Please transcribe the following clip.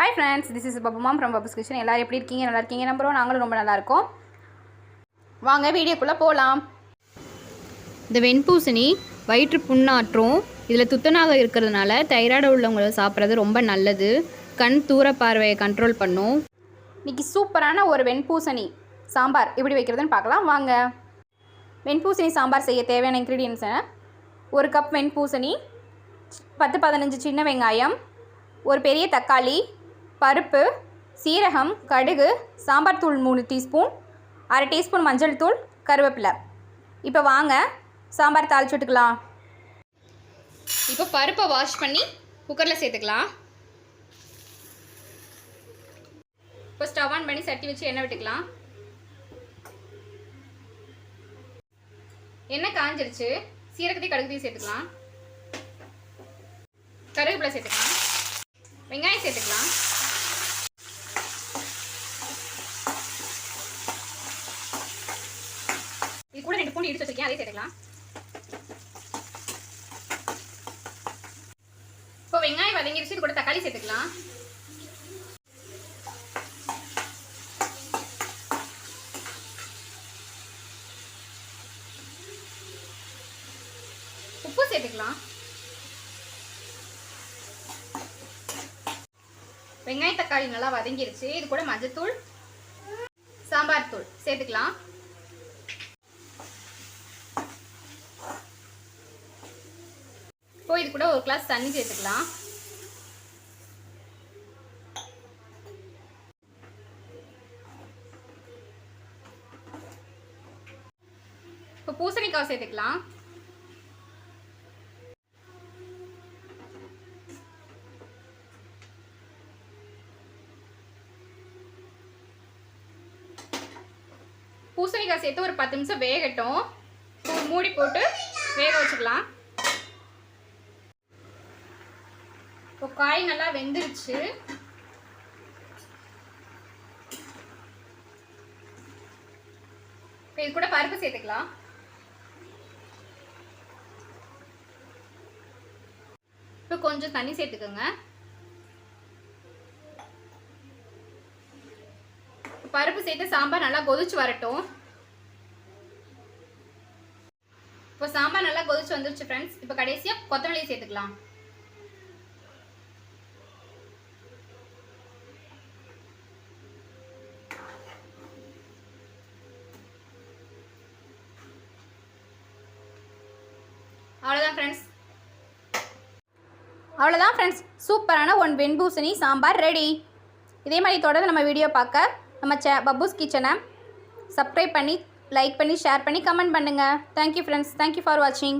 Hi friends this is Babumom from Babu's kitchen எல்லோரும் எப்படி இருக்கீங்க? நல்லா இருக்கீங்க? நம்புறோம் நாங்களும் ரொம்ப நல்லா இருக்கோம். வாங்க வீடியோக்குள்ளே போகலாம் இந்த வெண்பூசணி வயிற்று புண்ணாற்றும் இதில் துத்தனாக இருக்கிறதுனால தைராய்டு உள்ளவங்களை சாப்பிட்றது ரொம்ப நல்லது. கண் தூர பார்வையை கண்ட்ரோல் பண்ணும். இன்றைக்கி சூப்பரான ஒரு வெண்பூசணி சாம்பார் எப்படி வைக்கிறதுன்னு பார்க்கலாம். வாங்க. வெண்பூசணி சாம்பார் செய்ய தேவையான இன்க்ரீடியன்ஸை ஒரு கப் வெண்பூசணி பத்து பதினஞ்சு சின்ன வெங்காயம் ஒரு பெரிய தக்காளி பருப்பு சீரகம் கடுகு சாம்பார் தூள் மூணு டீஸ்பூன் அரை டீஸ்பூன் மஞ்சள் தூள் கருவேப்பிலை. இப்போ வாங்க சாம்பார் தாளிச்சுட்டுக்கலாம் இப்போ பருப்பை வாஷ் பண்ணி குக்கரில் சேர்த்துக்கலாம். இப்போ ஸ்டவ் ஆன் பண்ணி சட்டி வச்சு எண்ணெய் விட்டுக்கலாம். எண்ணெய் காஞ்சிருச்சு. சீரகத்தையும் கடுகுத்தையும் சேர்த்துக்கலாம். கருவேப்பிலை சேர்த்துக்கலாம். வெங்காயம் சேர்த்துக்கலாம். இது கூட ரெண்டு பூண்டு இடிச்சு வச்சிருக்கேன் அதே சேர்த்துக்கலாம் இப்போ வெங்காயம் வதங்கிடுச்சு இது கூட தக்காளி சேர்த்துக்கலாம். உப்பு சேர்த்துக்கலாம். வெங்காய தக்காளி நல்லா வதங்கிருச்சு இது கூட மஞ்சத்தூள் சாம்பார் தூள் சேர்த்துக்கலாம். இப்போ இது கூட ஒரு கிளாஸ் தண்ணி சேர்த்துக்கலாம். இப்போ பூசணிக்காய் சேர்த்துக்கலாம். பூசணிக்காய் சேர்த்து ஒரு பத்து நிமிஷம் வேகட்டும். மூடி போட்டு வேக வச்சுக்கலாம். இப்போ காய் நல்லா வெந்துருச்சு. இப்போ இது கூட பருப்பு சேர்த்துக்கலாம். இப்போ கொஞ்சம் தண்ணி சேர்த்துக்கோங்க. பருப்பு சேர்த்து சாம்பார் நல்லா கொதிச்சு வரட்டும். இப்போ சாம்பார் நல்லா கொதிச்சு வந்துருச்சு ஃப்ரெண்ட்ஸ் இப்போ கடைசியாக கொத்தமல்லி சேர்த்துக்கலாம் அவ்வளோதான் ஃப்ரெண்ட்ஸ் அவ்வளோதான் ஃப்ரெண்ட்ஸ் சூப்பரான ஒன் வெண்பூசணி சாம்பார் ரெடி இதே மாதிரி தொடர்ந்து நம்ம வீடியோ பார்க்க நம்ம சே பப்பூஸ் கிச்சனை சப்ஸ்கிரைப் பண்ணி லைக் பண்ணி ஷேர் பண்ணி கமெண்ட் பண்ணுங்கள் தேங்க்யூ ஃப்ரெண்ட்ஸ் தேங்க்யூ ஃபார் வாட்சிங்